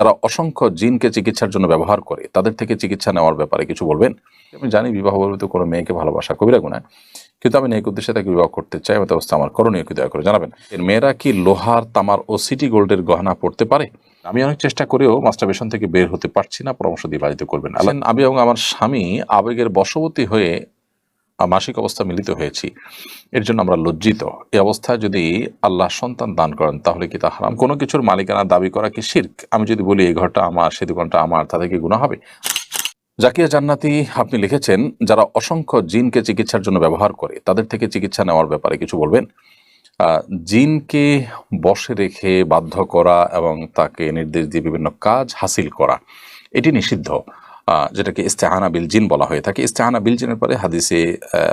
যারা অসংখ্য জিনকে চিকিৎসার জন্য ব্যবহার করে, তাদের থেকে চিকিৎসা নেওয়ার ব্যাপারে কিছু বলবেন? আমি জানি বিবাহ বলতে কোনো মেয়েকে ভালোবাসা কবিরা গুণায় কিন্তু আমি নেক উদ্দেশ্যে তাকে বিবাহ করতে চাই এমত অবস্থা আমার করণীয় কি, দয়া করে জানাবেন। এর মেয়েরা কি লোহার, তামার ও সিটি গোল্ডের গহনা পড়তে পারে? আমি অনেক চেষ্টা করেও মাস্টারবেশন থেকে বের হতে পারছি না, পরামর্শ দিয়ে বাড়িতে করবেন। আমি এবং আমার স্বামী আবেগের বশবর্তী হয়ে মাসিক অবস্থা মিলিত হয়েছি। এর জন্য আমরা লজ্জিত। এই অবস্থায় যদি আল্লাহ সন্তান দান করেন, তাহলে কি তা হারাম? কোনো কিছুর মালিকানা দাবি করা কি শির্ক? আমি যদি বলি, এই ঘরটা আমার, সে দোকানটা আমার, তাতে কি গুণা হবে? জাকিয়া জান্নাতি আপনি লিখেছেন, যারা অসংখ্য জিনকে চিকিৎসার জন্য ব্যবহার করে, তাদের থেকে চিকিৎসা নেওয়ার ব্যাপারে কিছু বলবেন? জিনকে বশে রেখে বাধ্য করা এবং তাকে নির্দেশ দিয়ে বিভিন্ন কাজ হাসিল করা, এটি নিষিদ্ধ। যেটাকে ইস্তেহানা বিল জিন বলা হয়ে থাকে। ইস্তেহানা বিল জিনের পরে হাদিসে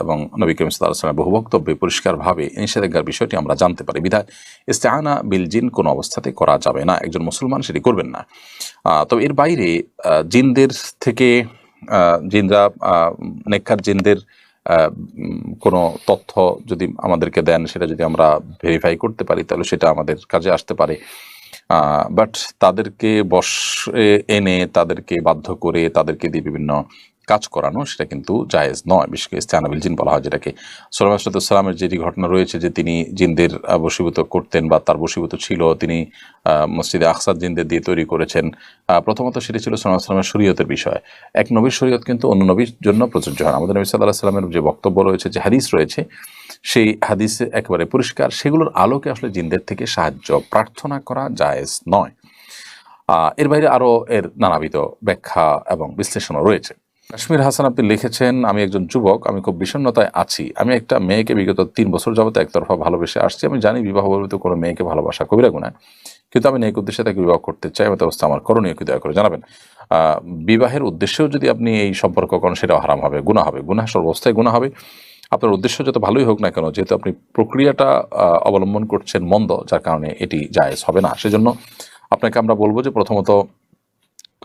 এবং নবী করিম সাল্লামের বহু বক্তব্যে পরিষ্কারভাবে নিষেধাজ্ঞার বিষয়টি আমরা জানতে পারি। বিধায় ইস্তেহানা বিল জিন কোনো অবস্থাতে করা যাবে না। একজন মুসলমান সেটি করবেন না। তবে এর বাইরে জিনদের থেকে জিনরা নেককার জিনদের কোনো তথ্য যদি আমাদেরকে দেন, সেটা যদি আমরা ভেরিফাই করতে পারি, তাহলে সেটা আমাদের কাজে আসতে পারে। বাট তাদেরকে বসে এনে তাদেরকে বাধ্য করে তাদেরকে দিয়ে বিভিন্ন কাজ করানো সেটা কিন্তু জায়েজ নয়। বিশেষ করে ইস্তানাবিল জিন বলা হয় যেটাকে। সোলাম আসলাতামের যেটি ঘটনা রয়েছে যে তিনি জিনদের আহ, বশীভূত করতেন বা তার বশীভূত ছিল তিনি মসজিদে আকসাদ জিনদের দিয়ে তৈরি করেছেন। প্রথমত সেটি ছিল সোলাম আসলামের শরীয়তের বিষয়। এক নবীর শরীয়ত কিন্তু অন্য নবীর জন্য প্রযোজ্য হয় আমাদের নবী সাল্লাহ সাল্লামের যে বক্তব্য রয়েছে যে হাদিস রয়েছে সেই হাদিসে একেবারে পরিষ্কার। সেগুলোর আলোকে আসলে জিনদের থেকে সাহায্য প্রার্থনা করা জায়েজ নয়। এর বাইরে আরও এর নানাবিধ ব্যাখ্যা এবং বিশ্লেষণও রয়েছে। কাশ্মীর হাসান আপনি লিখেছেন, আমি একজন যুবক, আমি খুব বিষণ্ণতায় আছি। আমি একটা মেয়েকে বিগত তিন বছর যাবত একতরফা ভালোবেসে আসছি। আমি জানি বিবাহ বলতে কোনো মেয়েকে ভালোবাসা কবিরা গুণায় কিন্তু আমি নেক উদ্দেশ্যে তাকে বিবাহ করতে চাই। এমত অবস্থা আমার করণীয় কি দয়া করে জানাবেন। বিবাহের উদ্দেশ্যেও যদি আপনি এই সম্পর্ক করেন, সেটাও হারাম হবে গুণা হবে। গুণা সর্বস্থায় গুণা হবে। আপনার উদ্দেশ্য যত ভালোই হোক না কেন, যেহেতু আপনি প্রক্রিয়াটা অবলম্বন করছেন মন্দ, যার কারণে এটি জায়েজ হবে না। সেজন্য আপনাকে আমরা বলব যে প্রথমত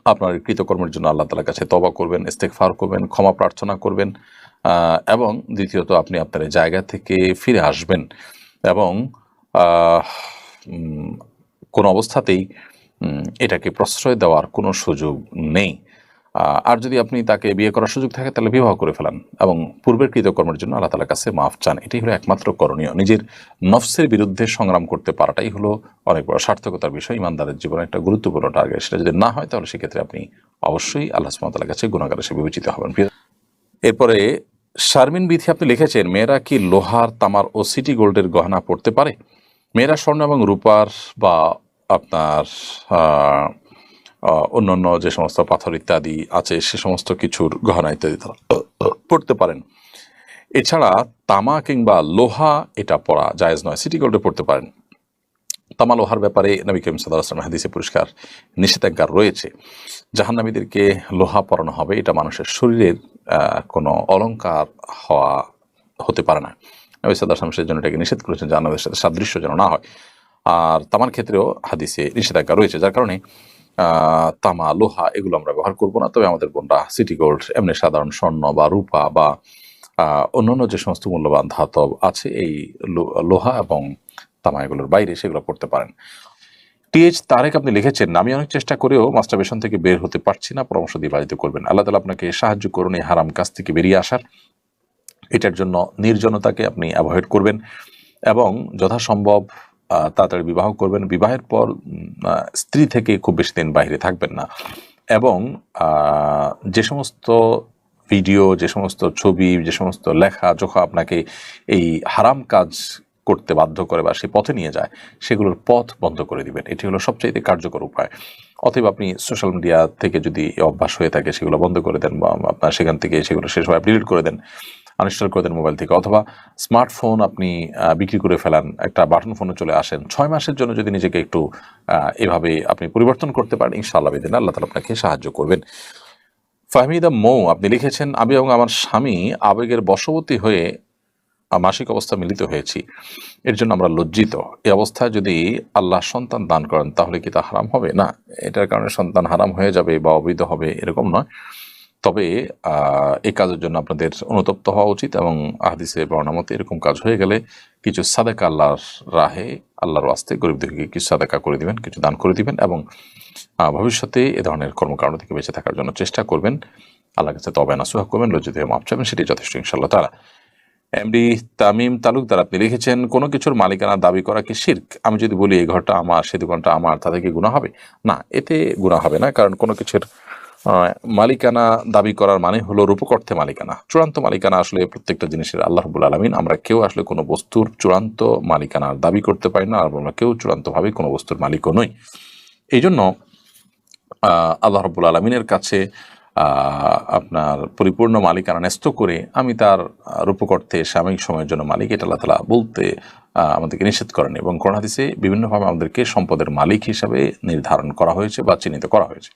আপনার কৃতকর্মের জন্য আল্লাহ তালার কাছে তবা করবেন ইস্তেকফার করবেন, ক্ষমা প্রার্থনা করবেন এবং দ্বিতীয়ত আপনি আপনার জায়গা থেকে ফিরে আসবেন এবং কোন অবস্থাতেই এটাকে প্রশ্রয় দেওয়ার কোনো সুযোগ নেই। আর যদি আপনি তাকে বিয়ে করার সুযোগ থাকে, তাহলে বিবাহ করে ফেলান এবং পূর্বের কৃতকর্মের জন্য আল্লাহ তালার কাছে মাফ চান। এটাই হলো একমাত্র করণীয়। নিজের নফসের বিরুদ্ধে সংগ্রাম করতে পারাটাই হলো অনেক বড় সার্থকতার বিষয়। ইমানদারের জীবনে একটা গুরুত্বপূর্ণ টার্গেট সেটা যদি না হয়, তাহলে সেক্ষেত্রে আপনি অবশ্যই আল্লাহ সুমতালার কাছে গুণাগার হিসেবে বিবেচিত হবেন। এরপরে, শারমিন বিথি আপনি লিখেছেন, মেয়েরা কি লোহার, তামার ও সিটি গোল্ডের গহনা পড়তে পারে? মেয়েরা স্বর্ণ এবং রূপার বা আপনার অন্যান্য যে সমস্ত পাথর ইত্যাদি আছে, সে সমস্ত কিছুর গহনা ইত্যাদি পড়তে পারেন। এছাড়া তামা কিংবা লোহা এটা পড়া জায়েজ নয়, সিটি গোল্ডে পড়তে পারেন। তামা লোহার ব্যাপারে নবী করিম আসলাম হাদিসে পুরস্কার নিষেধাজ্ঞা রয়েছে। জাহান্নামীদেরকে লোহা পরানো হবে, এটা মানুষের শরীরের কোনো অলঙ্কার হওয়া হতে পারে না। নবী সেই জন্য এটাকে নিষেধ করেছেন জাহান্নামের সাথে সাদৃশ্য যেন না হয়। আর তামার ক্ষেত্রেও হাদিসে নিষেধাজ্ঞা রয়েছে, যার কারণে তামা, লোহা এগুলো আমরা ব্যবহার করব না। তবে আমাদের বোনরা সিটি গোল্ড, এমনি সাধারণ স্বর্ণ বা রূপা বা অন্যান্য যে সমস্ত মূল্যবান ধাতব আছে, এই লোহা এবং তামা এগুলোর বাইরে সেগুলো পড়তে পারেন। টিএইচ তারেক আপনি লিখেছেন, আমি অনেক চেষ্টা করেও মাস্টারবেশন থেকে বের হতে পারছি না, পরামর্শ দিয়ে বাড়িতে করবেন। আল্লাহ তালা আপনাকে সাহায্য করুন এই হারাম কাজ থেকে বেরিয়ে আসার। এটার জন্য নির্জনতাকে আপনি অ্যাভয়েড করবেন এবং যথাসম্ভব তাড়াতাড়ি বিবাহ করবেন। বিবাহের পর স্ত্রী থেকে খুব বেশি দিন বাইরে থাকবেন না। এবং যে সমস্ত ভিডিও, যে সমস্ত ছবি, যে সমস্ত লেখা যখন আপনাকে এই হারাম কাজ করতে বাধ্য করে বা সে পথে নিয়ে যায়, সেগুলোর পথ বন্ধ করে দিবেন। এটি হলো সবচাইতে কার্যকর উপায়। অতএব আপনি সোশ্যাল মিডিয়া থেকে যদি অভ্যাস হয়ে থাকে, সেগুলো বন্ধ করে দেন বা আপনার সেখান থেকে সেগুলো শেষ হয় ডিলিট করে দেন। আনইনস্টল করে দেন মোবাইল থেকে। অথবা স্মার্টফোন আপনি বিক্রি করে ফেলান, একটা বাটন ফোনে চলে আসেন। ছয় মাসের জন্য যদি নিজেকে একটু এভাবে আপনি পরিবর্তন করতে পারেন, ইনশাআল্লাহ বেদিন আল্লাহ তালা আপনাকে সাহায্য করবেন। ফাহমিদা মৌ, আপনি লিখেছেন, আমি এবং আমার স্বামী আবেগের বশবর্তী হয়ে মাসিক অবস্থা মিলিত হয়েছি। এর জন্য আমরা লজ্জিত। এই অবস্থায় যদি আল্লাহ সন্তান দান করেন, তাহলে কি তা হারাম হবে? না, এটার কারণে সন্তান হারাম হয়ে যাবে বা অবৈধ হবে, এরকম নয়। তবে এই কাজের জন্য আপনাদের অনুতপ্ত হওয়া উচিত এবং আহাদিসে বর্ণনা মতে এরকম কাজ হয়ে গেলে কিছু সাদেকা আল্লাহর রাহে, আল্লাহর ওয়াস্তে গরিব দুঃখীকে কিছু সাদেকা করে দিবেন, কিছু দান করে দিবেন এবং ভবিষ্যতে এ ধরনের কর্মকাণ্ড থেকে বেঁচে থাকার জন্য চেষ্টা করবেন। আল্লাহ কাছে তবে নাসুহা করবেন, লজ্জিত হয়ে মাপ চাবেন সেটি যথেষ্ট ইনশাল্লাহ তারা এমডি তামিম তালুকদার আপনি লিখেছেন, কোনো কিছুর মালিকানা দাবি করা কি শির্ক? আমি যদি বলি এই ঘরটা আমার সেই দোকানটা আমার, তাতে কি গুণা হবে? না, এতে গুণা হবে না, কারণ কোনো কিছুর মালিকানা দাবি করার মানে হলো রূপকর্থে মালিকানা। চূড়ান্ত মালিকানা আসলে প্রত্যেকটা জিনিসের আল্লাহ রবুল আলমিন। আমরা কেউ আসলে কোনো বস্তুর চূড়ান্ত মালিকানার দাবি করতে পারি না, আর আমরা কেউ চূড়ান্তভাবে কোনো বস্তুর মালিকও নই। এই জন্য আল্লাহ রব্বুল আলমিনের কাছে আপনার পরিপূর্ণ মালিকানা ন্যস্ত করে আমি তার রূপকর্থে সাময়িক সময়ের জন্য মালিক এটা আল্লাহ তালা বলতে আমাদেরকে নিষেধ করেন এবং করোনা হাদিসে বিভিন্নভাবে আমাদেরকে সম্পদের মালিক হিসাবে নির্ধারণ করা হয়েছে বা চিহ্নিত করা হয়েছে।